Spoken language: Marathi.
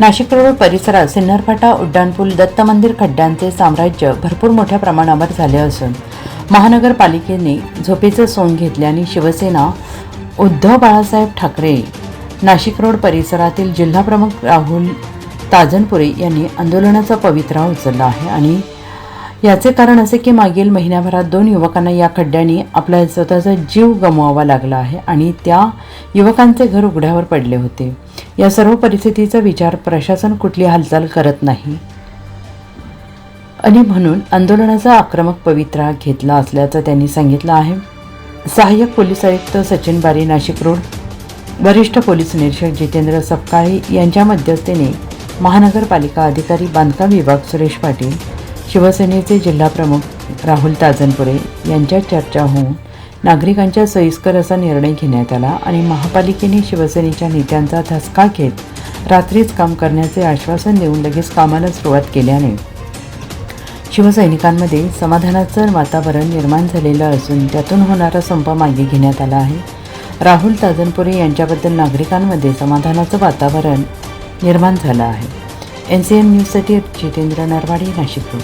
नाशिक रोड परिसरात सिन्नरफाटा उड्डाणपूल दत्त मंदिर खड्ड्यांचे साम्राज्य भरपूर मोठ्या प्रमाणावर झाले असून महानगरपालिकेने झोपेचं सोंग घेतल्याने शिवसेना उद्धव बाळासाहेब ठाकरे नाशिक रोड परिसरातील जिल्हाप्रमुख राहुल ताजनपुरे यांनी आंदोलनाचा पवित्रा उचलला आहे आणि याचे कारण असे की मागील महिन्याभरात दोन युवकांना या खड्ड्यांनी आपला स्वतःचा जीव गमवावा लागला आहे आणि त्या युवकांचे घर उघड्यावर पडले होते. या सर्व परिस्थितीचा विचार प्रशासन कुठली हालचाल करत नाही. आणि म्हणून आंदोलनाचा आक्रमक पवित्रा घेतला असल्याचं त्यांनी सांगितलं आहे. सहाय्यक पोलीस आयुक्त सचिन बारी नाशिक रोड. वरिष्ठ पोलीस निरीक्षक जितेंद्र सपकाळे यांच्या मध्यस्थीने महानगरपालिका अधिकारी बांधकाम विभाग सुरेश पाटील शिवसेनेचे जिल्हाप्रमुख राहुल ताजनपुरे यांच्यात चर्चा होऊन नागरिकांच्या सोयीस्कर असा निर्णय घेण्यात आला आणि महापालिकेने शिवसेनेच्या नेत्यांचा धसका घेत रात्रीच काम करण्याचे आश्वासन देऊन लगेच कामाला सुरुवात केल्याने शिवसैनिकांमध्ये समाधानाचं वातावरण निर्माण झालेलं असून त्यातून होणारा संप मागे घेण्यात आला आहे. राहुल ताजनपुरे यांच्याबद्दल नागरिकांमध्ये समाधानाचं वातावरण निर्माण झालं आहे. एन सी एन न्यूजसाठी जितेंद्र नरवाडे नाशिकपूर